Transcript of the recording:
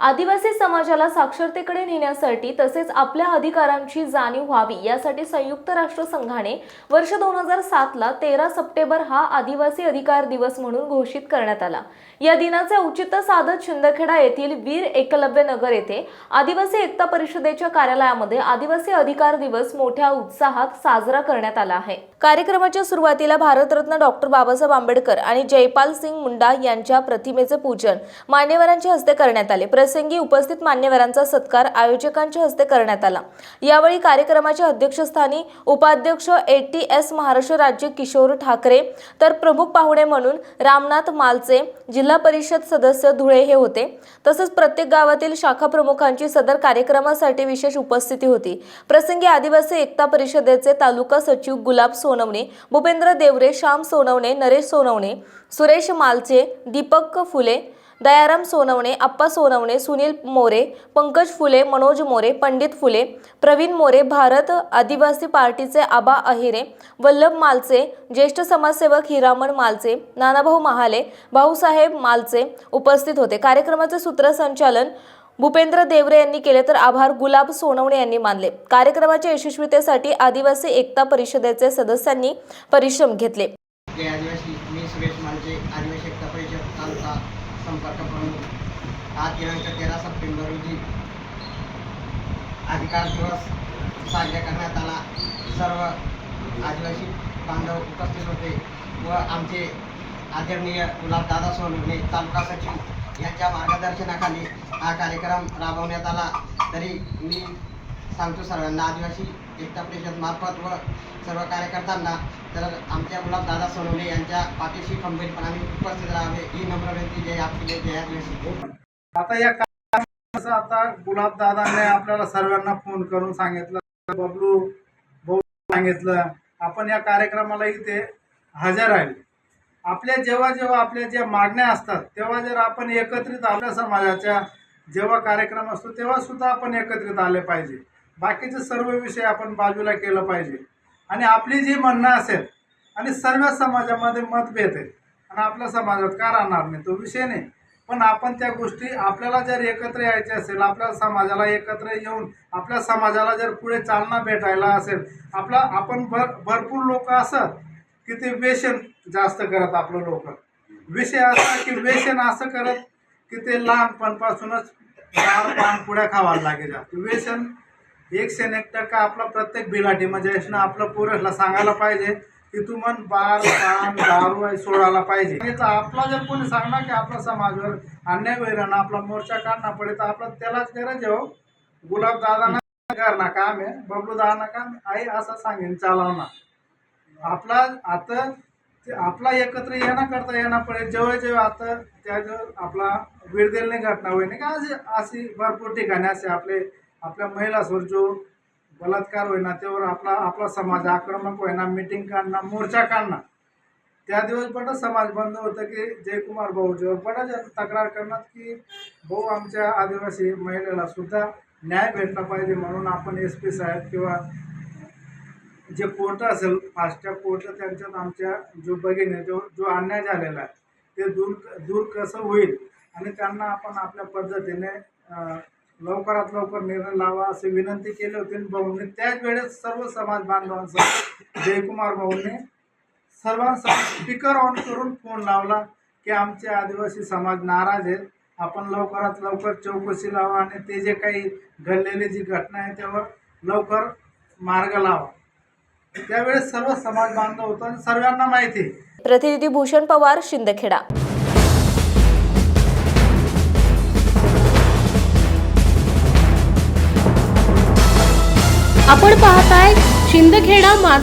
आदिवासी समाजाला साक्षरतेकडे नेण्यासाठी तसेच आपल्या अधिकारांची जाणीव व्हावी यासाठी संयुक्त राष्ट्र संघाने वर्ष दोन हजार सातला तेरा सप्टेंबर हा आदिवासी अधिकार दिवस म्हणून घोषित करण्यात आला. या दिनाचे औचित्य साधत शिंदखेडा येथील वीर एकलव्य नगर येथे आदिवासी एकता परिषदेच्या कार्यालयामध्ये आदिवासी अधिकार दिवस मोठ्या उत्साहात साजरा करण्यात आला आहे. कार्यक्रमाच्या सुरुवातीला भारतरत्न डॉक्टर बाबासाहेब आंबेडकर आणि जयपाल सिंग मुंडा यांच्या प्रतिमेचे पूजन मान्यवरांच्या हस्ते करण्यात आले. प्रसंगी उपस्थित मान्यवरांचा सत्कार आयोजकांच्या हस्ते करण्यात आला. यावेळी कार्यक्रमाच्या अध्यक्षस्थानी उपाध्यक्ष ए टी एस महाराष्ट्र राज्य किशोर ठाकरे तर प्रमुख पाहुणे म्हणून रामनाथ मालचे जिल्हा परिषद सदस्य धुळे हे होते. तसंच प्रत्येक गावातील शाखा प्रमुखांची सदर कार्यक्रमासाठी विशेष उपस्थिती होती. प्रसंगी आदिवासी एकता परिषदेचे तालुका सचिव गुलाब सोनवणे भूपेंद्र देवरे श्याम सोनवणे नरेश सोनवणे सुरेश मालचे दीपक फुले दयाराम सोनवणे आप्पा सोनवणे सुनील मोरे पंकज फुले मनोज मोरे पंडित फुले प्रवीण मोरे भारत आदिवासी पार्टीचे आबा अहिरे वल्लभ मालचे ज्येष्ठ समाजसेवक हिरामण मालचे नानाभाऊ महाले भाऊसाहेब मालचे उपस्थित होते. कार्यक्रमाचे सूत्रसंचालन भूपेंद्र देवरे यांनी केले तर आभार गुलाब सोनवणे यांनी मानले. कार्यक्रमाच्या यशस्वीतेसाठी आदिवासी एकता परिषदेचे सदस्यांनी परिश्रम घेतले जय आदिवासी मी सुरेश मालचे आदिवासी एकता परिषद तालुका आज दिनांक तेरा सप्टेंबर रोजी अधिकार दिवस साजरा करण्यात आला. सर्व आदिवासी बांधव उपस्थित होते व आमचे आदरणीय गुलाबदादा सोनवणे तालुका सचिव यांच्या मार्गदर्शनाखाली हा कार्यक्रम राबवण्यात आला. तरी मी सांगतो सर्वांना आदिवासी एकता परिषद मार्फत व सर्व कार्यकर्त्यांना तर आमच्या दादा सोनवणे यांच्या पाठीशी खंबीरपणाने उपस्थित राहावे. ही नम्र विनंती जय आपली जय आदिवासी. आता या आता गुलाब दादाने आपल्याला सर्वांना फोन करून सांगितलं बबलू भाऊ सांगितलं आपण या कार्यक्रमाला इथे हजर आहे. आपल्या जेव्हा जेव्हा आपल्या ज्या मागण्या असतात तेव्हा जर आपण एकत्रित आपल्या समाजाच्या जेव्हा कार्यक्रम असतो तेव्हा सुद्धा आपण एकत्रित आले पाहिजे. बाकीचे सर्व विषय आपण बाजूला केलं पाहिजे. आणि आपली जी म्हणणं असेल आणि सर्व समाजामध्ये मतभेद आहे आणि आपल्या समाजात का राहणार नाही? तो विषय नाही. पण आपण त्या गोष्टी आपल्याला जर एकत्र यायचे असेल आपल्या समाजाला एकत्र येऊन आपल्या समाजाला जर पुढे चालना भेटायला असेल आपला आपण भर भरपूर लोक असत की ते व्यसन जास्त करत आपलं लोक. विषय असा की व्यसन असं करत की ते लहानपणापासूनच चार पान पुढ्या खावायला लागेल. व्यसन एकशे एक टक्का आपला प्रत्येक बिलाटी म्हणजे असणं आपलं पुरुषला सांगायला पाहिजे की तू मन बार पान दारू आहे सोडायला पाहिजे. तर आपला जर कोणी सांगणार की आपला समाजवर अन्याय होईल ना आपला मोर्चा काढणार पडे तर आपला त्यालाच गरज आहे हो. गुलाब दादांना ना काम आहे बबलू दादांना काम आई असं सांगेन चालवणार आपला आता आपला एकत्र येणं करता येणं पडेल जेव्हा जेव्हा आता त्या जो आपला नाही घटना होईल का अशी अशी भरपूर ठिकाणी असे आपले आपल्या महिलासवर जो बलात्कार होईना त्यावर आपला आपला समाज आक्रमक होईना मिटिंग काढणं मोर्चा काढणं त्या दिवस बडा समाज बंद होतं की जयकुमार भाऊजीवर बडा तक्रार करणार की भाऊ आमच्या आदिवासी महिलेला सुद्धा न्याय भेटला पाहिजे म्हणून आपण एस पी साहेब किंवा जे कोर्ट असेल फास्टच्या कोर्ट त्यांच्यात आमच्या जो भगिनी जो जो अन्याय झालेला आहे ते दूर दूर कसं होईल? आणि त्यांना आपण आपल्या पद्धतीने लवकरात लवकर निर्णय लावा असे विनंती केली होती. आणि भाऊंनी त्याच वेळेस सर्व समाज बांधवांसह जयकुमार भाऊंनी सर्वांसह स्पीकर ऑन करून फोन लावला की आमचे आदिवासी समाज नाराज आहेत. आपण लवकरात लवकर चौकशी लावा आणि ते जे काही घडलेली जी घटना आहे त्यावर लवकर मार्ग लावा. त्यावेळेस सर्व समाज बांधव होतो आणि सर्वांना माहिती आहे. प्रतिनिधी भूषण पवार शिंदखेडा. आपण पाहताय शिंदखेडा माझा